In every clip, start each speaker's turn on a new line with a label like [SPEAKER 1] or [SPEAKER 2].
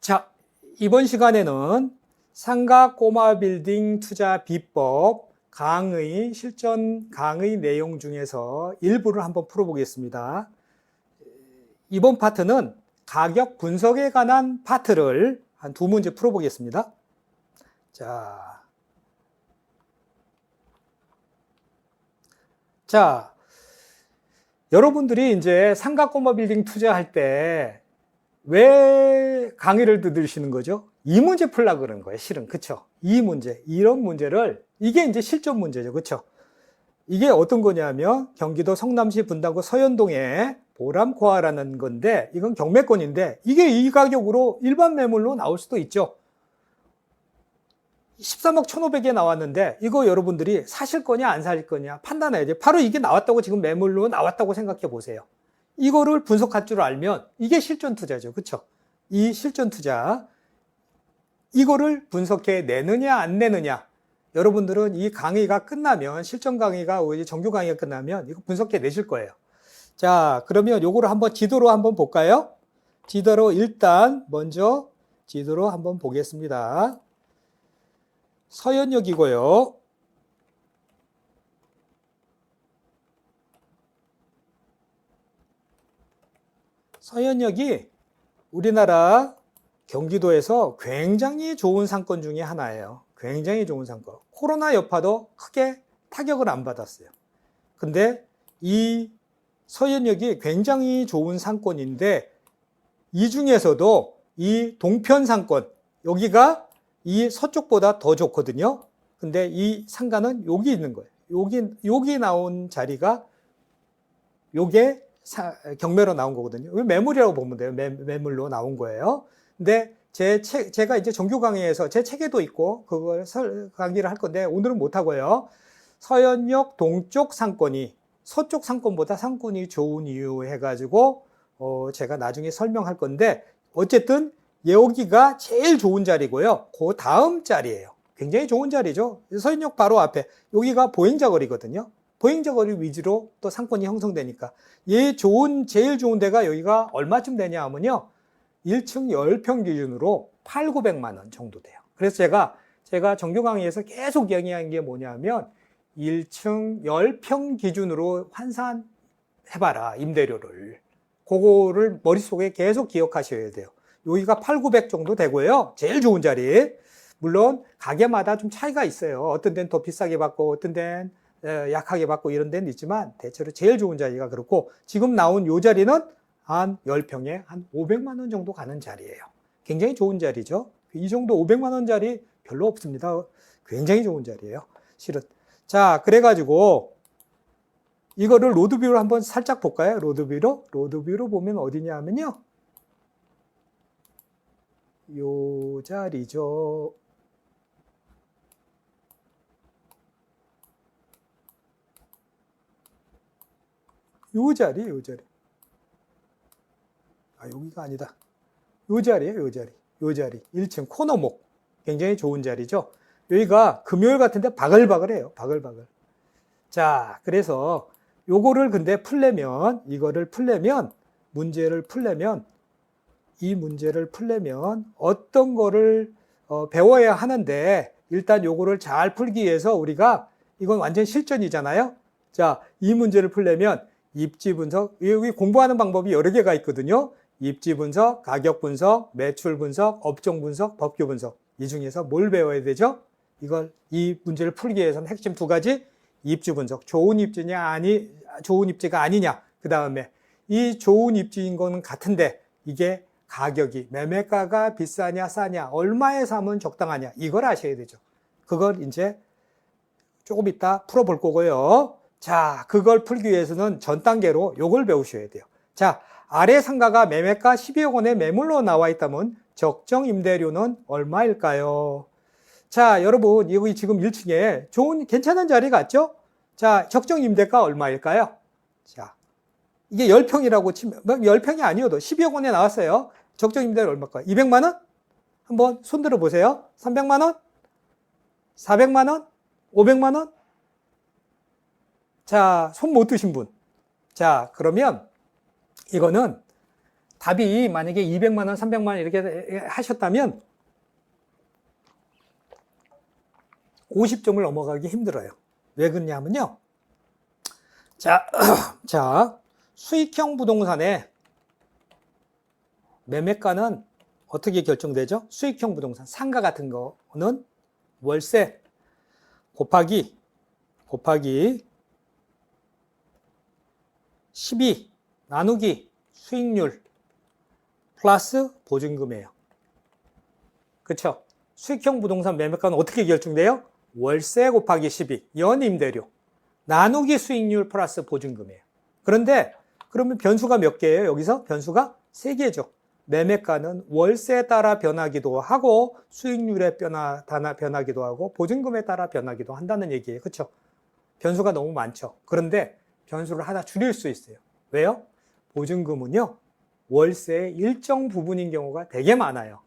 [SPEAKER 1] 자, 이번 시간에는 상가 꼬마 빌딩 투자 비법 강의 실전 강의 내용 중에서 일부를 한번 풀어보겠습니다. 이번 파트는 가격 분석에 관한 파트를 한 두 문제 풀어보겠습니다. 자, 자, 여러분들이 이제 상가 꼬마 빌딩 투자할 때 왜 강의를 들으시는 거죠? 이 문제 풀라 그러는 거예요, 실은. 그쵸? 이 문제, 이런 문제를, 이게 이제 실전 문제죠. 그쵸? 이게 어떤 거냐면, 경기도 성남시 분당구 서현동에 보람코아라는 건데, 이건 경매권인데, 이게 이 가격으로 일반 매물로 나올 수도 있죠. 13억 1,500에 나왔는데, 이거 여러분들이 사실 거냐, 안 사실 거냐 판단해야 돼요. 바로 이게 나왔다고 지금 매물로 나왔다고 생각해 보세요. 이거를 분석할 줄 알면 이게 실전 투자죠. 그쵸? 이 실전 투자. 이거를 분석해 내느냐, 안 내느냐. 여러분들은 이 강의가 끝나면, 실전 강의가, 오히려 정규 강의가 끝나면 이거 분석해 내실 거예요. 자, 그러면 요거를 한번 지도로 한번 볼까요? 지도로 일단 먼저 지도로 한번 보겠습니다. 서현역이고요. 서현역이 우리나라 경기도에서 굉장히 좋은 상권 중에 하나예요. 굉장히 좋은 상권. 코로나 여파도 크게 타격을 안 받았어요. 근데 이 서현역이 굉장히 좋은 상권인데 이 중에서도 이 동편 상권, 여기가 이 서쪽보다 더 좋거든요. 근데 이 상가는 여기 있는 거예요. 여기, 여기 나온 자리가 요게 사- 경매로 나온 거거든요. 이거 매물이라고 보면 돼요. 매, 매물로 나온 거예요. 근데 제 책, 제가 이제 정규 강의에서 제 책에도 있고 그걸 설, 강의를 할 건데 오늘은 못 하고요. 서현역 동쪽 상권이 서쪽 상권보다 상권이 좋은 이유 해가지고 어, 제가 나중에 설명할 건데 어쨌든 여기가 제일 좋은 자리고요. 그 다음 자리예요. 굉장히 좋은 자리죠. 서현역 바로 앞에 여기가 보행자 거리거든요. 보행자 거리 위주로 또 상권이 형성되니까 얘 좋은 제일 좋은 데가 여기가 얼마쯤 되냐 하면요. 1층 10평 기준으로 8, 900만 원 정도 돼요. 그래서 제가 제가 정규 강의에서 계속 이야기한 게 뭐냐면 1층 10평 기준으로 환산해봐라 임대료를 그거를 머릿속에 계속 기억하셔야 돼요. 여기가 8, 900 정도 되고요. 제일 좋은 자리. 물론 가게마다 좀 차이가 있어요. 어떤 데는 더 비싸게 받고 어떤 데는 에, 약하게 받고 이런 데는 있지만 대체로 제일 좋은 자리가 그렇고 지금 나온 요 자리는 한 10평에 한 500만 원 정도 가는 자리예요. 굉장히 좋은 자리죠. 이 정도 500만 원 자리 별로 없습니다. 굉장히 좋은 자리예요. 실은. 자, 그래가지고 이거를 로드뷰로 한번 살짝 볼까요? 로드뷰로? 로드뷰로 보면 어디냐 하면요. 요 자리죠. 요 자리, 요 자리. 아, 여기가 아니다. 요 자리에요, 요 자리. 요 자리. 1층 코너목. 굉장히 좋은 자리죠. 여기가 금요일 같은데 바글바글해요. 바글바글. 자, 그래서 요거를 근데 풀려면, 이거를 풀려면, 문제를 풀려면, 이 문제를 풀려면 어떤 거를 어, 배워야 하는데, 일단 요거를 잘 풀기 위해서 우리가, 이건 완전 실전이잖아요. 자, 이 문제를 풀려면 입지 분석, 여기 공부하는 방법이 여러 개가 있거든요. 입지 분석, 가격 분석, 매출 분석, 업종 분석, 법규 분석. 이 중에서 뭘 배워야 되죠? 이걸 이 문제를 풀기 위해서는 핵심 두 가지 입지 분석. 좋은 입지냐 아니 좋은 입지가 아니냐. 그다음에 이 좋은 입지인 거는 같은데 이게 가격이 매매가가 비싸냐 싸냐 얼마에 사면 적당하냐 이걸 아셔야 되죠. 그걸 이제 조금 이따 풀어볼 거고요. 자, 그걸 풀기 위해서는 전 단계로 요걸 배우셔야 돼요. 자, 아래 상가가 매매가 12억 원의 매물로 나와 있다면 적정 임대료는 얼마일까요? 자, 여러분, 여기 지금 1층에 좋은, 괜찮은 자리 같죠? 자, 적정 임대가 얼마일까요? 자, 이게 10평이라고 치면, 10평이 아니어도 12억 원에 나왔어요. 적정 임대료 얼마일까요? 200만원? 한번 손 들어 보세요. 300만원? 400만원? 500만원? 자, 손 못 드신 분. 자, 그러면 이거는 답이 만약에 200만 원, 300만 원 이렇게 하셨다면 50점을 넘어가기 힘들어요. 왜 그러냐면요. 자, 자, 수익형 부동산의 매매가는 어떻게 결정되죠? 수익형 부동산, 상가 같은 거는 월세 곱하기, 곱하기 12 나누기 수익률 플러스 보증금이에요. 그쵸? 수익형 부동산 매매가는 어떻게 결정돼요? 월세 곱하기 12 연임대료 나누기 수익률 플러스 보증금이에요. 그런데 그러면 변수가 몇 개예요? 여기서 변수가 세 개죠. 매매가는 월세에 따라 변하기도 하고 수익률에 변화, 단하- 변하기도 하고 보증금에 따라 변하기도 한다는 얘기예요. 그렇죠? 변수가 너무 많죠. 그런데 변수를 하나 줄일 수 있어요. 왜요? 보증금은요. 월세의 일정 부분인 경우가 되게 많아요.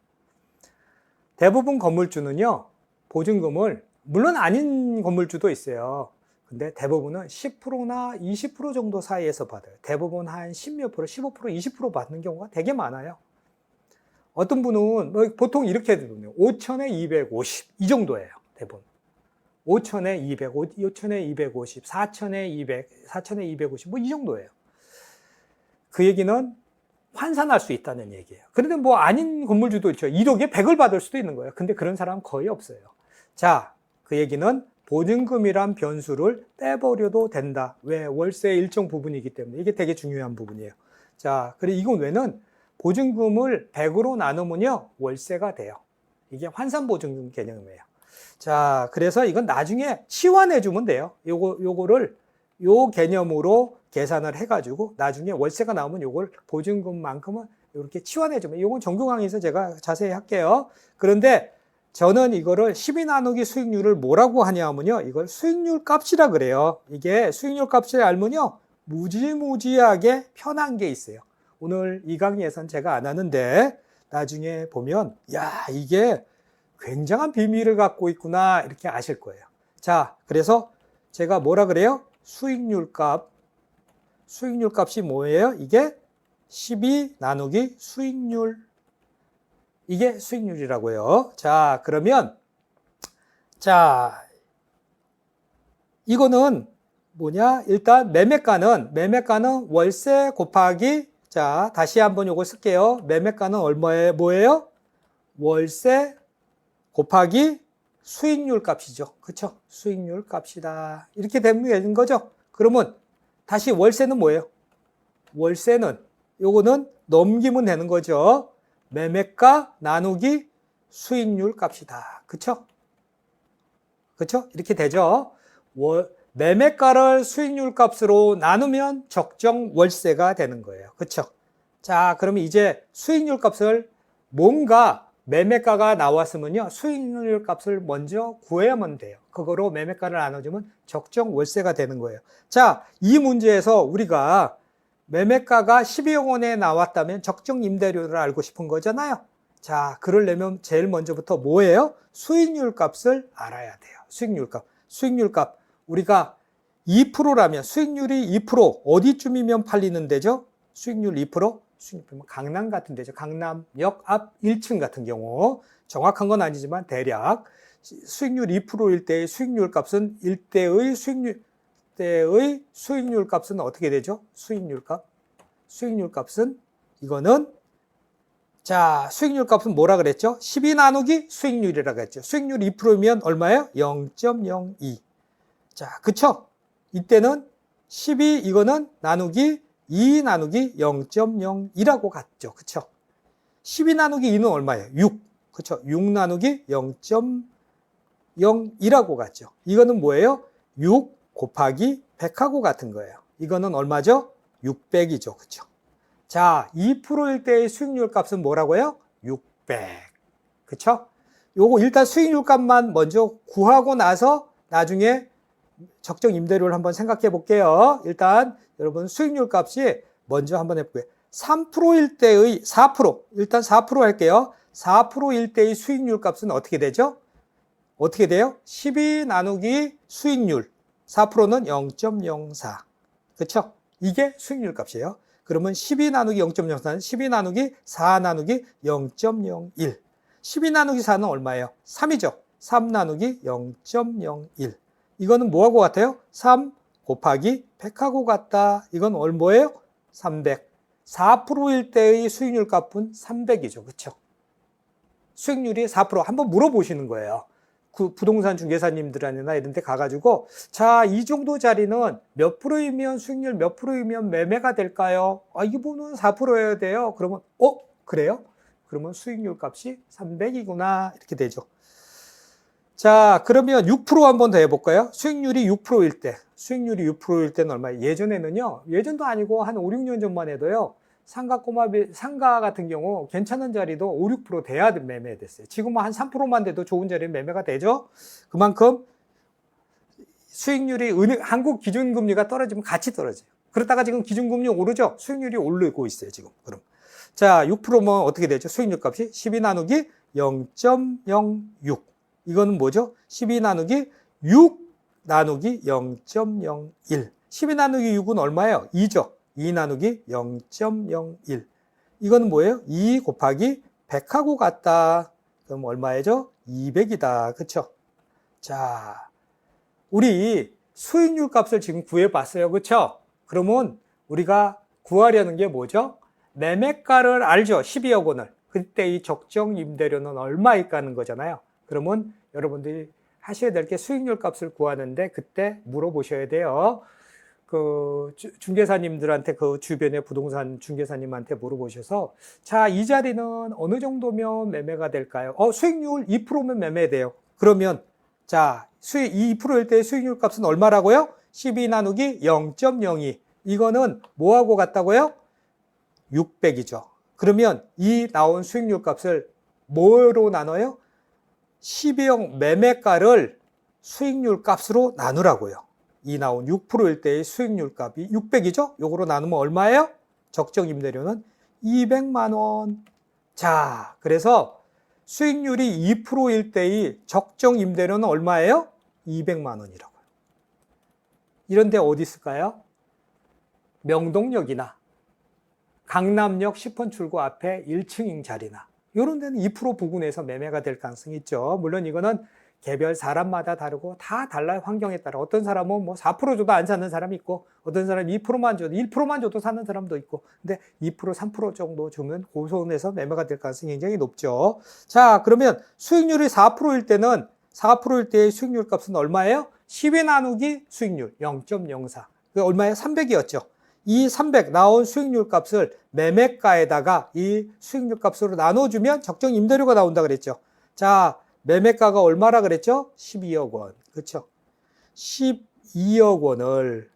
[SPEAKER 1] 대부분 건물주는요. 보증금을 물론 아닌 건물주도 있어요. 근데 대부분은 10%나 20% 정도 사이에서 받아요. 대부분 한 10몇 프로, 15%, 20% 받는 경우가 되게 많아요. 어떤 분은 뭐 보통 이렇게 되거든요. 5천에 250 이 정도예요. 대부분. 5천에 200, 5천에 250, 4천에 200, 4천에 250 뭐 이 정도예요. 그 얘기는 환산할 수 있다는 얘기예요. 그런데 뭐 아닌 건물주도 있죠. 1억에 100을 받을 수도 있는 거예요. 근데 그런 사람 거의 없어요. 자, 그 얘기는 보증금이란 변수를 빼버려도 된다. 왜? 월세의 일정 부분이기 때문에. 이게 되게 중요한 부분이에요. 자, 그리고 이건 왜는 보증금을 100으로 나누면요, 월세가 돼요. 이게 환산 보증금 개념이에요. 자, 그래서 이건 나중에 치환해 주면 돼요. 요거, 요거를 요 개념으로 계산을 해가지고 나중에 월세가 나오면 요걸 보증금만큼은 이렇게 치환해 주면 요건 전교 강의에서 제가 자세히 할게요. 그런데 저는 이거를 12 나누기 수익률을 뭐라고 하냐면요. 이걸 수익률 값이라 그래요. 이게 수익률 값을 알면요. 무지무지하게 편한 게 있어요. 오늘 이 강의에선 제가 안 하는데 나중에 보면 야 이게 굉장한 비밀을 갖고 있구나 이렇게 아실 거예요. 자 그래서 제가 뭐라 그래요? 수익률 값 수익률 값이 뭐예요? 이게 12 나누기 수익률 이게 수익률이라고요. 자 그러면 자 이거는 뭐냐 일단 매매가는 매매가는 월세 곱하기 자, 다시 한번 요거 쓸게요. 매매가는 얼마에 뭐예요? 월세 곱하기 수익률 값이죠. 그쵸? 수익률 값이다. 이렇게 되는 거죠. 그러면 다시 월세는 뭐예요? 월세는 요거는 넘기면 되는 거죠. 매매가 나누기 수익률 값이다. 그쵸? 그쵸? 이렇게 되죠. 월, 매매가를 수익률 값으로 나누면 적정 월세가 되는 거예요. 그렇죠? 자, 그러면 이제 수익률 값을 뭔가 매매가가 나왔으면요. 수익률 값을 먼저 구해야만 돼요. 그거로 매매가를 나눠주면 적정 월세가 되는 거예요. 자, 이 문제에서 우리가 매매가가 12억 원에 나왔다면 적정 임대료를 알고 싶은 거잖아요. 자, 그러려면 제일 먼저부터 뭐예요? 수익률 값을 알아야 돼요. 수익률 값. 수익률 값. 우리가 2%라면 수익률이 2% 어디쯤이면 팔리는 데죠? 수익률 2%? 수익률 강남 같은 데죠. 강남역 앞 1층 같은 경우 정확한 건 아니지만 대략 수익률 2%일 때의 수익률 값은 일대의 수익률 때의 수익률 값은 어떻게 되죠? 수익률 값. 수익률 값은 이거는 자, 수익률 값은 뭐라 그랬죠? 12 나누기 수익률이라고 했죠. 수익률 2%면 얼마예요? 0.02. 자, 그쵸? 이때는 12 이거는 나누기 2 나누기 0.02라고 갔죠. 그쵸? 12 나누기 2는 얼마예요? 6. 그쵸? 6 나누기 0.02라고 갔죠. 이거는 뭐예요? 6 곱하기 100하고 같은 거예요. 이거는 얼마죠? 600이죠. 그쵸? 자, 2%일 때의 수익률 값은 뭐라고요? 600. 그쵸? 요거 일단 수익률 값만 먼저 구하고 나서 나중에 적정 임대료를 한번 생각해 볼게요. 일단 여러분 수익률 값이 먼저 한번 해볼게요. 3%일 때의 4% 일단 4% 할게요. 4%일 때의 수익률 값은 어떻게 되죠? 어떻게 돼요? 12 나누기 수익률 4%는 0.04 그쵸? 이게 수익률 값이에요. 그러면 12 나누기 0.04는 12 나누기 4 나누기 0.01. 12 나누기 4는 얼마예요? 3이죠. 3 나누기 0.01. 이거는 뭐하고 같아요? 3 곱하기 100하고 같다. 이건 얼마예요? 300. 4%일 때의 수익률 값은 300이죠. 그렇죠? 수익률이 4% 한번 물어보시는 거예요. 그 부동산 중개사님들이나 이런 데 가가지고 자, 이 정도 자리는 몇 프로이면 수익률 몇 프로이면 매매가 될까요? 아, 이분은 4%여야 돼요. 그러면 어? 그래요? 그러면 수익률 값이 300이구나. 이렇게 되죠. 자, 그러면 6% 한번 더 해볼까요? 수익률이 6%일 때. 수익률이 6%일 때는 얼마예요? 예전에는요, 예전도 아니고 한 5, 6년 전만 해도요, 상가 꼬마, 상가 같은 경우 괜찮은 자리도 5, 6% 돼야 매매됐어요. 지금은 한 3%만 돼도 좋은 자리에 매매가 되죠? 그만큼 수익률이 은행, 한국 기준금리가 떨어지면 같이 떨어져요. 그러다가 지금 기준금리 오르죠? 수익률이 오르고 있어요, 지금. 그럼. 자, 6%면 어떻게 되죠? 수익률 값이 12 나누기 0.06. 이거는 뭐죠? 12 나누기 6 나누기 0.01. 12 나누기 6은 얼마예요? 2죠. 2 나누기 0.01. 이거는 뭐예요? 2 곱하기 100하고 같다. 그럼 얼마예요? 200이다. 그쵸? 자, 우리 수익률 값을 지금 구해봤어요. 그쵸? 그러면 우리가 구하려는 게 뭐죠? 매매가를 알죠? 12억 원을. 그때 이 적정 임대료는 얼마일까 는 거잖아요. 그러면 여러분들이 하셔야 될 게 수익률 값을 구하는데 그때 물어보셔야 돼요. 그 주- 중개사님들한테 그 주변의 부동산 중개사님한테 물어보셔서 자, 이 자리는 어느 정도면 매매가 될까요? 어, 수익률 2%면 매매돼요. 그러면 자, 수익 2%일 때 수익률 값은 얼마라고요? 12 나누기 0.02. 이거는 뭐하고 같다고요? 600이죠. 그러면 이 나온 수익률 값을 뭐로 나눠요? 12억 매매가를 수익률 값으로 나누라고요. 이 나온 6%일 때의 수익률 값이 600이죠? 요거로 나누면 얼마예요? 적정 임대료는 200만 원. 자, 그래서 수익률이 2%일 때의 적정 임대료는 얼마예요? 200만 원이라고요. 이런 데 어디 있을까요? 명동역이나 강남역 10번 출구 앞에 1층인 자리나 이런 데는 2% 부근에서 매매가 될 가능성이 있죠. 물론 이거는 개별 사람마다 다르고 다 달라요. 환경에 따라. 어떤 사람은 뭐 4% 줘도 안 사는 사람이 있고 어떤 사람은 2%만 줘도 1%만 줘도 사는 사람도 있고 근데 2% 3% 정도 주면 고선에서 매매가 될 가능성이 굉장히 높죠. 자 그러면 수익률이 4%일 때는 4%일 때의 수익률 값은 얼마예요? 10의 나누기 수익률 0.04. 그 얼마예요? 300이었죠. 이 300 나온 수익률 값을 매매가에다가 이 수익률 값으로 나눠주면 적정 임대료가 나온다 그랬죠. 자, 매매가가 얼마라 그랬죠? 12억 원. 그렇죠? 12억 원을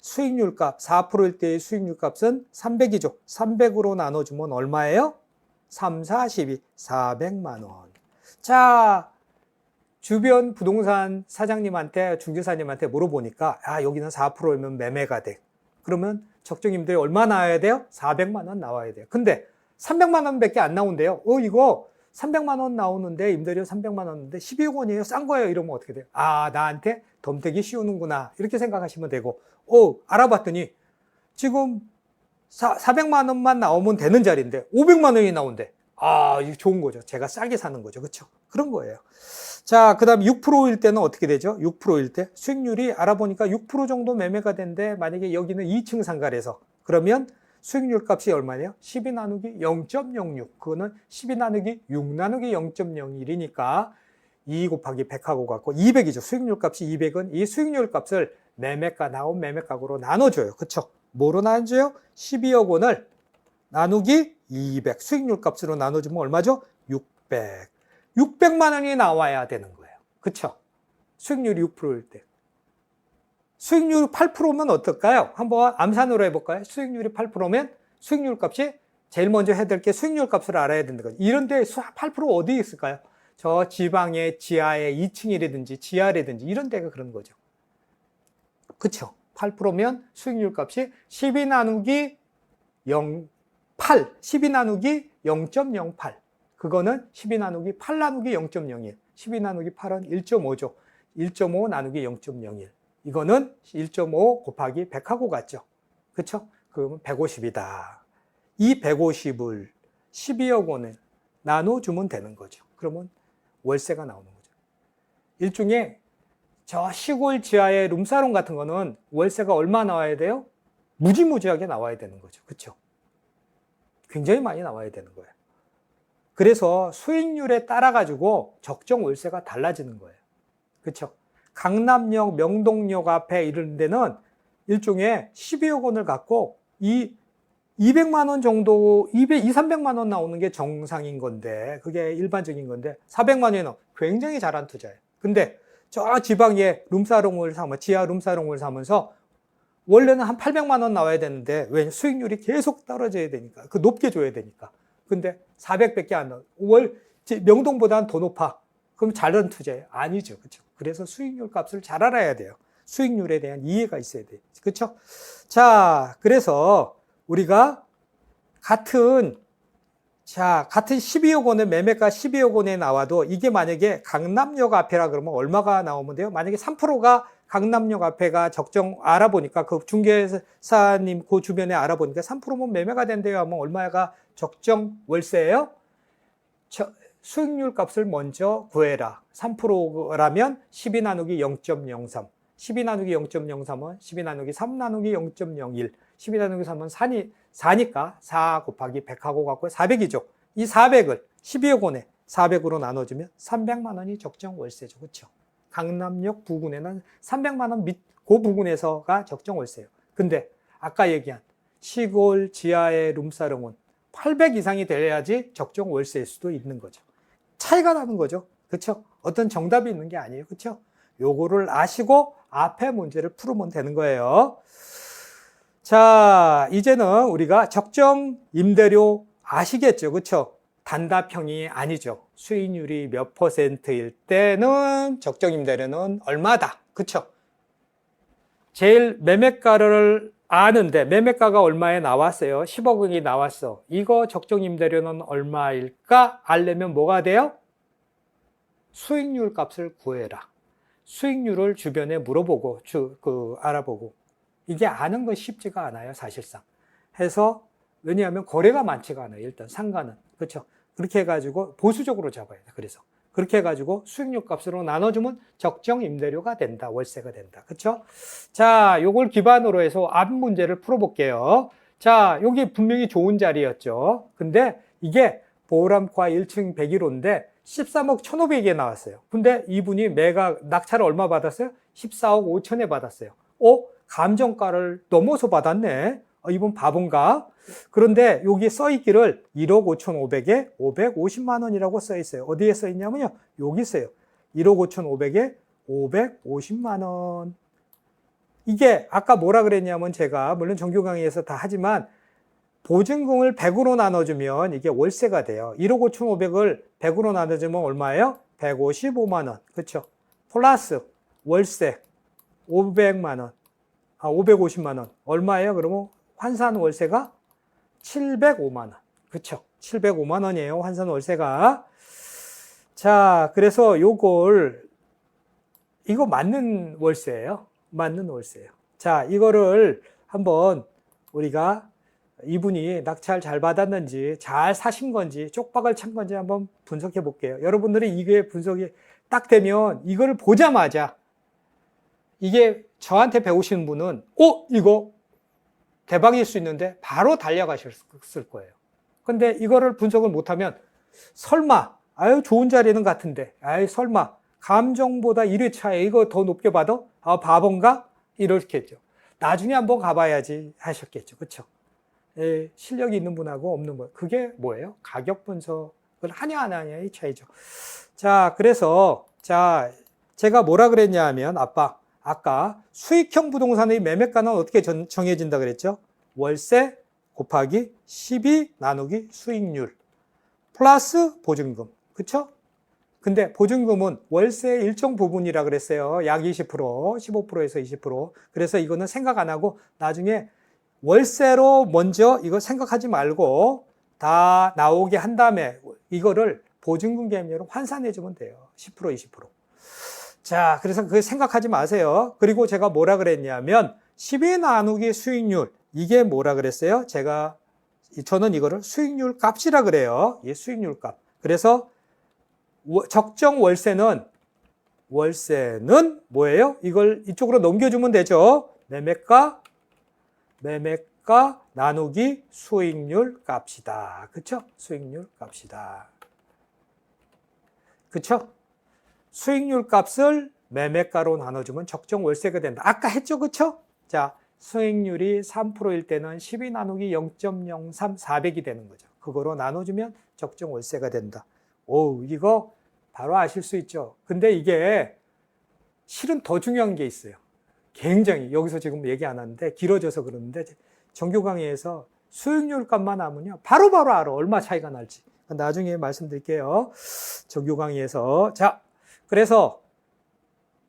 [SPEAKER 1] 수익률 값, 4%일 때의 수익률 값은 300이죠. 300으로 나눠주면 얼마예요? 3, 4, 12, 400만 원. 자, 주변 부동산 사장님한테, 중개사님한테 물어보니까, 아, 여기는 4%면 매매가 돼. 그러면 적정 임대료 얼마 나와야 돼요? 400만 원 나와야 돼요. 근데 300만 원밖에 안 나온대요. 어, 이거 300만 원 나오는데 임대료 300만 원인데 12억 원이에요. 싼 거예요. 이러면 어떻게 돼요? 아, 나한테 덤태기 씌우는구나. 이렇게 생각하시면 되고. 어, 알아봤더니 지금 4, 400만 원만 나오면 되는 자리인데 500만 원이 나온대. 아, 이거 좋은 거죠. 제가 싸게 사는 거죠. 그렇죠? 그런 거예요. 자, 그 다음 6%일 때는 어떻게 되죠? 6%일 때 수익률이 알아보니까 6% 정도 매매가 된데 만약에 여기는 2층 상가래서 그러면 수익률 값이 얼마냐? 12 나누기 0.06. 그거는 12 나누기 6 나누기 0.01이니까 2 곱하기 100하고 같고 200이죠. 수익률 값이 200은 이 수익률 값을 매매가 나온 매매가로 나눠줘요. 그쵸? 뭐로 나눠줘요? 12억 원을 나누기 200. 수익률 값으로 나눠주면 얼마죠? 600. 600만 원이 나와야 되는 거예요. 그쵸? 수익률이 6%일 때. 수익률 8%면 어떨까요? 한번 암산으로 해볼까요? 수익률이 8%면 수익률 값이 제일 먼저 해야 될 게 수익률 값을 알아야 거죠. 이런데 8% 어디 있을까요? 저 지방의 지하의 2층이라든지 지하라든지 이런 데가 그런 거죠. 그쵸? 8%면 수익률 값이 12 나누기 0, 8, 12 나누기 0.08. 그거는 12 나누기 8 나누기 0.01. 12 나누기 8은 1.5죠. 1.5 나누기 0.01. 이거는 1.5 곱하기 100하고 같죠. 그쵸? 그러면 150이다. 이 150을 12억 원에 나눠주면 되는 거죠. 그러면 월세가 나오는 거죠. 일종의 저 시골 지하의 룸사롱 같은 거는 월세가 얼마 나와야 돼요? 무지무지하게 나와야 되는 거죠. 그렇죠? 굉장히 많이 나와야 되는 거예요. 그래서 수익률에 따라 가지고 적정 월세가 달라지는 거예요. 그렇죠? 강남역, 명동역 앞에 이런 데는 일종의 12억 원을 갖고 이 200만 원 정도, 200, 2, 300만 원 나오는 게 정상인 건데, 그게 일반적인 건데, 400만 원은 굉장히 잘한 투자예요. 근데 저 지방에 룸사롱을 사면, 지하 룸사롱을 사면서 원래는 한 800만 원 나와야 되는데, 왜 수익률이 계속 떨어져야 되니까, 그 높게 줘야 되니까. 근데 400밖에 안 나와. 월, 명동보다는 더 높아. 그럼 잘한 투자예요? 아니죠. 그렇죠? 그래서 수익률 값을 잘 알아야 돼요. 수익률에 대한 이해가 있어야 돼요. 그렇죠? 자, 그래서 우리가 같은 자, 같은 12억 원의 매매가 12억 원에 나와도 이게 만약에 강남역 앞에라 그러면 얼마가 나오면 돼요? 만약에 3%가 강남역 앞에가 적정 알아보니까 그 중개사님 그 주변에 알아보니까 3%면 매매가 된대요 하면 얼마가 적정 월세예요? 저, 수익률 값을 먼저 구해라. 3%라면 12 나누기 0.03. 12 나누기 0.03은 12 나누기 3 나누기 0.01. 12 나누기 3은 4니, 4니까 4 곱하기 100하고 갖고 400이죠. 이 400을 12억 원에 400으로 나눠주면 300만 원이 적정 월세죠. 그렇죠? 강남역 부근에는 300만 원 밑, 그 부근에서가 적정 월세예요. 근데 아까 얘기한 시골 지하의 룸사롱은 800 이상이 돼야지 적정 월세일 수도 있는 거죠. 차이가 나는 거죠. 그렇죠? 어떤 정답이 있는 게 아니에요. 그렇죠? 요거를 아시고 앞에 문제를 풀으면 되는 거예요. 자, 이제는 우리가 적정 임대료 아시겠죠? 그렇죠? 단답형이 아니죠. 수익률이 몇 퍼센트일 때는 적정 임대료는 얼마다. 그렇죠? 제일 매매가를 아는데 매매가가 얼마에 나왔어요? 10억 원이 나왔어. 이거 적정 임대료는 얼마일까? 알려면 뭐가 돼요? 수익률 값을 구해라. 수익률을 주변에 물어보고 주, 그 알아보고 이게 아는 건 쉽지가 않아요 사실상 해서 왜냐하면 거래가 많지가 않아요 일단 상가는 그렇죠 그렇게 해가지고 보수적으로 잡아야 돼 그래서 그렇게 해가지고 수익률 값으로 나눠주면 적정 임대료가 된다 월세가 된다 그렇죠 자 요걸 기반으로 해서 앞 문제를 풀어볼게요 자 여기 분명히 좋은 자리였죠 근데 이게 보람과 1층 101호인데 13억 1,500에 나왔어요. 근데 이분이 매가 낙찰을 얼마 받았어요? 14억 5천에 받았어요. 어? 감정가를 넘어서 받았네. 어, 이분 바본가? 그런데 여기 써 있기를 1억 5,500에 550만 원이라고 써 있어요. 어디에 써 있냐면요. 여기 있어요. 1억 5,500에 550만 원. 이게 아까 뭐라 그랬냐면 제가 물론 정규 강의에서 다 하지만 보증금을 100으로 나눠주면 이게 월세가 돼요. 1억 5,500을 100으로 나눠주면 얼마예요? 155만 원. 그쵸? 플러스 월세 500만 원. 아, 550만 원. 얼마예요? 그러면 환산 월세가 705만 원. 그쵸? 705만 원이에요. 환산 월세가. 자, 그래서 요걸, 이거 맞는 월세예요. 맞는 월세예요. 자, 이거를 한번 우리가 이분이 낙찰 잘 받았는지 잘 사신 건지 쪽박을 찬 건지 한번 분석해 볼게요. 여러분들이 이게 분석이 딱 되면 이거를 보자마자 이게 저한테 배우시는 분은 어 이거 대박일 수 있는데 바로 달려가셨을 거예요. 근데 이거를 분석을 못하면 설마 아유 좋은 자리는 같은데 아유 설마 감정보다 1회차에 이거 더 높게 받아? 아 바본가? 이렇겠죠. 나중에 한번 가봐야지 하셨겠죠. 그렇죠? 예, 실력이 있는 분하고 없는 분. 그게 뭐예요? 가격 분석을 하냐 안 하냐의 차이죠. 자, 그래서 자, 제가 뭐라 그랬냐 하면 아빠 아까 수익형 부동산의 매매가는 어떻게 전, 정해진다 그랬죠? 월세 곱하기 12 나누기 수익률 플러스 보증금. 그쵸? 근데 보증금은 월세의 일정 부분이라 그랬어요. 약 20%, 15%에서 20%. 그래서 이거는 생각 안 하고 나중에 월세로 먼저 이거 생각하지 말고 다 나오게 한 다음에 이거를 보증금 개념으로 환산해 주면 돼요. 10% 20%. 자, 그래서 그 생각하지 마세요. 그리고 제가 뭐라 그랬냐면 12 나누기 수익률 이게 뭐라 그랬어요? 제가 저는 이거를 수익률 값이라 그래요. 이 수익률 값. 그래서 워- 적정 월세는 월세는 뭐예요? 이걸 이쪽으로 넘겨주면 되죠. 매매가 매매가 나누기 수익률 값이다. 그쵸? 수익률 값이다. 그쵸? 수익률 값을 매매가로 나눠주면 적정 월세가 된다. 아까 했죠, 그쵸? 자, 수익률이 3%일 때는 12 나누기 0.03, 400이 되는 거죠. 그거로 나눠주면 적정 월세가 된다. 오, 이거 바로 아실 수 있죠. 근데 이게 실은 더 중요한 게 있어요. 굉장히 여기서 지금 얘기 안 하는데 길어져서 그러는데 정규 강의에서 수익률 값만 하면요 바로바로 알아 얼마 차이가 날지 나중에 말씀드릴게요 정규 강의에서 자 그래서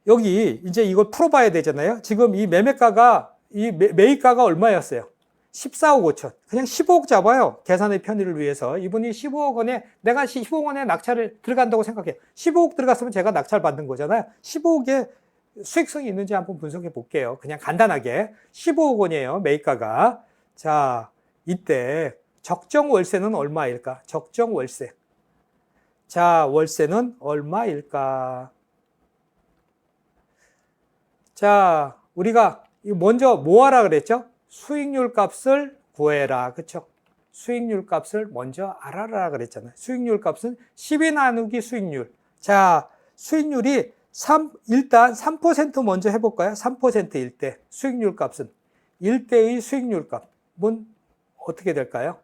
[SPEAKER 1] 여기 이제 이걸 풀어봐야 되잖아요 지금 이 매매가가 이 매, 매입가가 얼마였어요 14억 5천 그냥 15억 잡아요 계산의 편의를 위해서 이분이 15억 원에 내가 15억 원에 낙찰을 들어간다고 생각해요 15억 들어갔으면 제가 낙찰 받는 거잖아요 15억에 수익성이 있는지 한번 분석해 볼게요. 그냥 간단하게 15억 원이에요. 매입가가. 자, 이때 적정 월세는 얼마일까? 적정 월세. 자, 월세는 얼마일까? 자, 우리가 먼저 뭐 하라 그랬죠? 수익률 값을 구해라. 그쵸? 수익률 값을 먼저 알아라 그랬잖아요. 수익률 값은 12 나누기 수익률. 자, 수익률이 3, 일단 3% 먼저 해볼까요? 3%일 때 수익률 값은 1대의 수익률 값은 어떻게 될까요?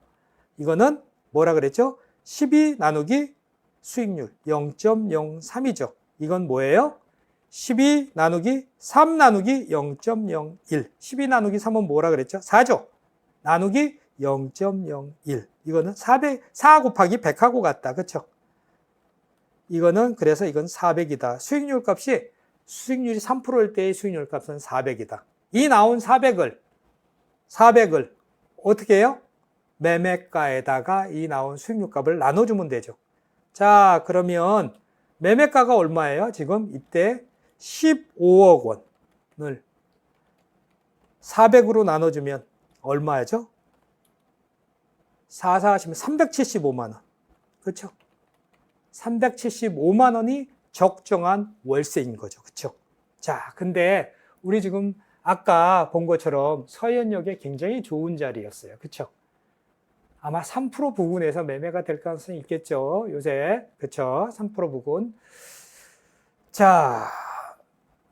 [SPEAKER 1] 이거는 뭐라 그랬죠? 12 나누기 수익률 0.03이죠. 이건 뭐예요? 12 나누기 3 나누기 0.01. 12 나누기 3은 뭐라 그랬죠? 4죠. 나누기 0.01. 이거는 400, 4 곱하기 100하고 같다. 그쵸? 이거는 그래서 이건 400이다. 수익률 값이 수익률이 3%일 때의 수익률 값은 400이다. 이 나온 400을 400을 어떻게 해요? 매매가에다가 이 나온 수익률 값을 나눠주면 되죠. 자, 그러면 매매가가 얼마예요? 지금 이때 15억 원을 400으로 나눠주면 얼마죠? 4, 4 하시면 375만 원. 그렇죠? 375만 원이 적정한 월세인 거죠. 그렇죠? 자, 근데 우리 지금 아까 본 것처럼 서현역에 굉장히 좋은 자리였어요. 그렇죠? 아마 3% 부근에서 매매가 될 가능성이 있겠죠. 요새. 그렇죠? 3% 부근. 자,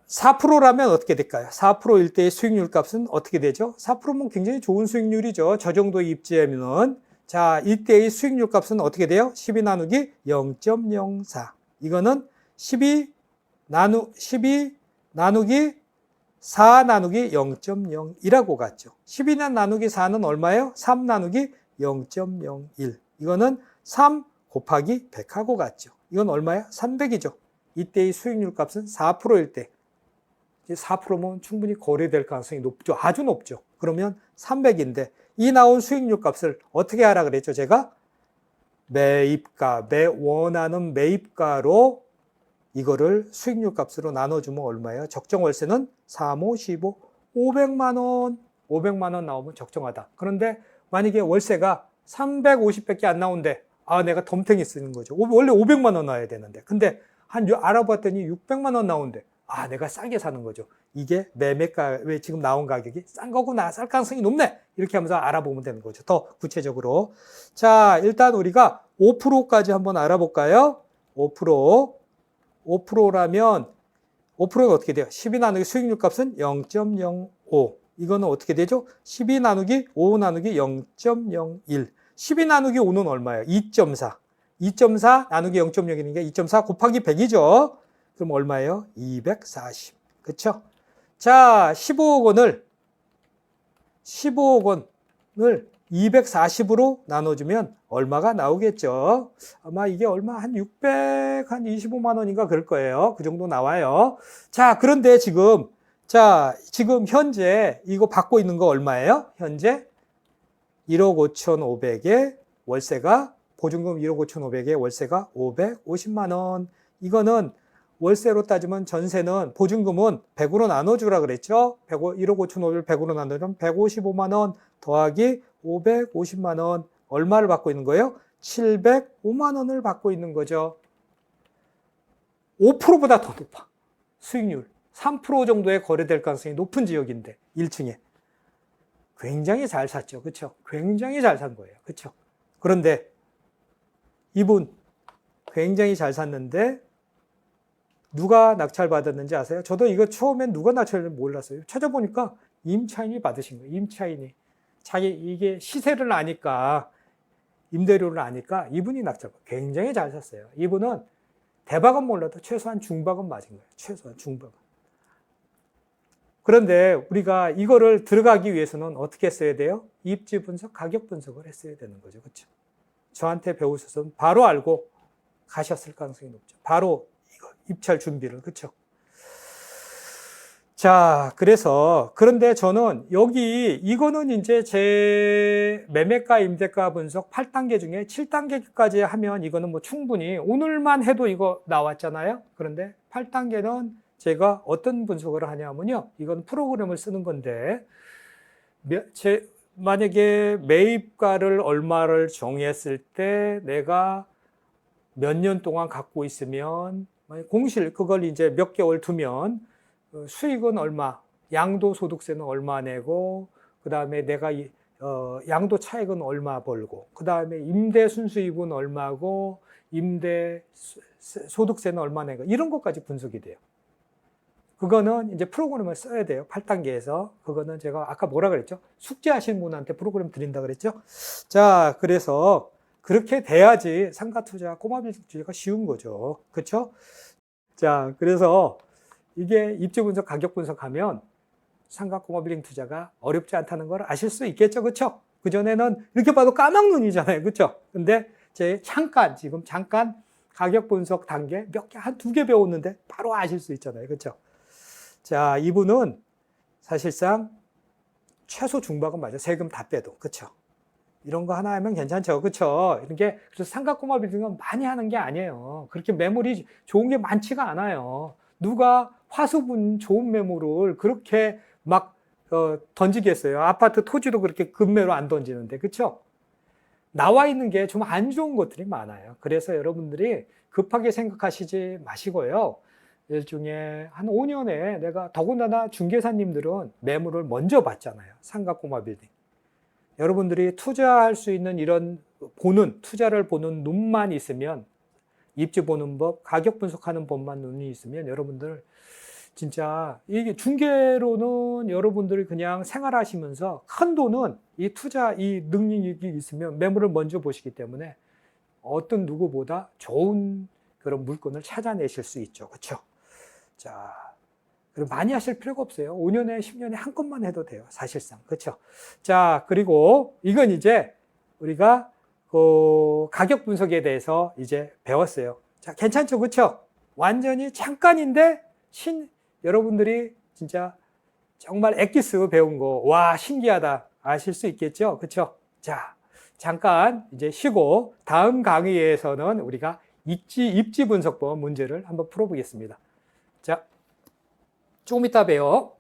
[SPEAKER 1] 4%라면 어떻게 될까요? 4%일 때의 수익률 값은 어떻게 되죠? 4%면 굉장히 좋은 수익률이죠. 저 정도 입지하면은. 자, 이때의 수익률 값은 어떻게 돼요? 12 나누기 0.04. 이거는 12 나누, 12 나누기 4 나누기 0.01이라고 갔죠. 12 나누기 4는 얼마예요? 3 나누기 0.01. 이거는 3 곱하기 100하고 같죠. 이건 얼마야? 300이죠. 이때의 수익률 값은 4%일 때. 4%면 충분히 거래될 가능성이 높죠. 아주 높죠. 그러면 300인데 이 나온 수익률 값을 어떻게 하라 그랬죠? 제가 매입가, 매 원하는 매입가로 이거를 수익률 값으로 나눠주면 얼마예요? 적정 월세는 3, 5, 15, 500만 원. 500만 원 나오면 적정하다. 그런데 만약에 월세가 350밖에 안 나온대. 아, 내가 덤탱이 쓰는 거죠. 원래 500만 원 나와야 되는데. 근데 한 알아봤더니 600만 원 나온대. 아, 내가 싸게 사는 거죠. 이게 매매가, 왜 지금 나온 가격이 싼 거구나, 쌀 가능성이 높네. 이렇게 하면서 알아보면 되는 거죠. 더 구체적으로. 자, 일단 우리가 5%까지 한번 알아볼까요? 5%. 5%라면 5%가 어떻게 돼요? 12 나누기 수익률 값은 0.05. 이거는 어떻게 되죠? 12 나누기 5 나누기 0.01. 12 나누기 5는 얼마예요? 2.4. 2.4 나누기 0.0이니까 2.4 곱하기 100이죠. 그럼 얼마예요? 240. 그쵸? 자, 15억 원을, 15억 원을 240으로 나눠주면 얼마가 나오겠죠? 아마 이게 얼마? 한 600, 한 25만 원인가 그럴 거예요. 그 정도 나와요. 자, 그런데 지금, 자, 지금 현재 이거 받고 있는 거 얼마예요? 현재 1억 5,500에 월세가, 보증금 1억 5,500에 월세가 550만 원. 이거는 월세로 따지면 전세는 보증금은 100으로 나눠주라 그랬죠? 105, 1억 5천 5백 100으로 나누면 155만 원 더하기 550만 원 얼마를 받고 있는 거예요? 705만 원을 받고 있는 거죠. 5%보다 더 높아. 수익률. 3% 정도에 거래될 가능성이 높은 지역인데 1층에. 굉장히 잘 샀죠. 그렇죠? 굉장히 잘 산 거예요. 그렇죠? 그런데 이분 굉장히 잘 샀는데 누가 낙찰 받았는지 아세요? 저도 이거 처음엔 누가 낙찰을 몰랐어요. 찾아보니까 임차인이 받으신 거예요. 임차인이. 자기 이게 시세를 아니까 임대료를 아니까 이분이 낙찰 받 굉장히 잘 샀어요. 이분은 대박은 몰라도 최소한 중박은 맞은 거예요. 최소한 중박은. 그런데 우리가 이거를 들어가기 위해서는 어떻게 했어야 돼요? 입지 분석, 가격 분석을 했어야 되는 거죠. 그렇죠? 저한테 배우셔서 바로 알고 가셨을 가능성이 높죠. 바로 이거 입찰 준비를 그렇죠. 자, 그래서 그런데 저는 여기 이거는 이제 제 매매가 임대가 분석 8단계 중에 7단계까지 하면 이거는 뭐 충분히 오늘만 해도 이거 나왔잖아요. 그런데 8단계는 제가 어떤 분석을 하냐면요. 이건 프로그램을 쓰는 건데 몇- 제 만약에 매입가를 얼마를 정했을 때 내가 몇 년 동안 갖고 있으면 공실 그걸 이제 몇 개월 두면 어, 수익은 얼마, 양도소득세는 얼마 내고 그 다음에 내가 이, 어, 양도 차익은 얼마 벌고 그 다음에 임대 순수익은 얼마고 임대 소득세는 얼마 내고 이런 것까지 분석이 돼요. 그거는 이제 프로그램을 써야 돼요. 8단계에서. 그거는 제가 아까 뭐라 그랬죠? 숙제하신 분한테 프로그램 드린다 그랬죠? 자, 그래서 그렇게 돼야지 상가 투자, 꼬마 빌딩 투자가 쉬운 거죠. 그렇죠? 자, 그래서 이게 입지 분석, 가격 분석하면 상가 꼬마 빌딩 투자가 어렵지 않다는 걸 아실 수 있겠죠. 그렇죠? 그전에는 이렇게 봐도 까막 눈이잖아요. 그렇죠? 근데 제 잠깐 지금 잠깐 가격 분석 단계 몇 개, 한 두 개 배웠는데 바로 아실 수 있잖아요. 그렇죠? 자, 이분은 사실상 최소 중박은 맞아. 세금 다 빼도. 그쵸? 이런 거 하나 하면 괜찮죠. 그쵸? 이런 게, 그래서 삼각꼬마 빌딩은 많이 하는 게 아니에요. 그렇게 매물이 좋은 게 많지가 않아요. 누가 화수분 좋은 매물을 그렇게 막, 어, 던지겠어요. 아파트 토지도 그렇게 급매로 안 던지는데. 그쵸? 나와 있는 게 좀 안 좋은 것들이 많아요. 그래서 여러분들이 급하게 생각하시지 마시고요. 일중에 한 5년에 내가 더군다나 중개사님들은 매물을 먼저 봤잖아요. 삼각꼬마 빌딩. 여러분들이 투자할 수 있는 이런 보는 투자를 보는 눈만 있으면 입지 보는 법, 가격 분석하는 법만 눈이 있으면 여러분들 진짜 이게 중개로는 여러분들이 그냥 생활하시면서 큰 돈은 이 투자 이 능력이 있으면 매물을 먼저 보시기 때문에 어떤 누구보다 좋은 그런 물건을 찾아내실 수 있죠. 그렇죠? 자, 그리고 많이 하실 필요가 없어요. 5년에 10년에 한 건만 해도 돼요. 사실상. 그렇죠? 자, 그리고 이건 이제 우리가 그 가격 분석에 대해서 이제 배웠어요. 자, 괜찮죠? 그렇죠? 완전히 잠깐인데 신 여러분들이 진짜 정말 엑기스 배운 거 와, 신기하다. 아실 수 있겠죠? 그렇죠? 자, 잠깐 이제 쉬고 다음 강의에서는 우리가 입지 입지 분석법 문제를 한번 풀어보겠습니다. 자, 조금 이따 봬요.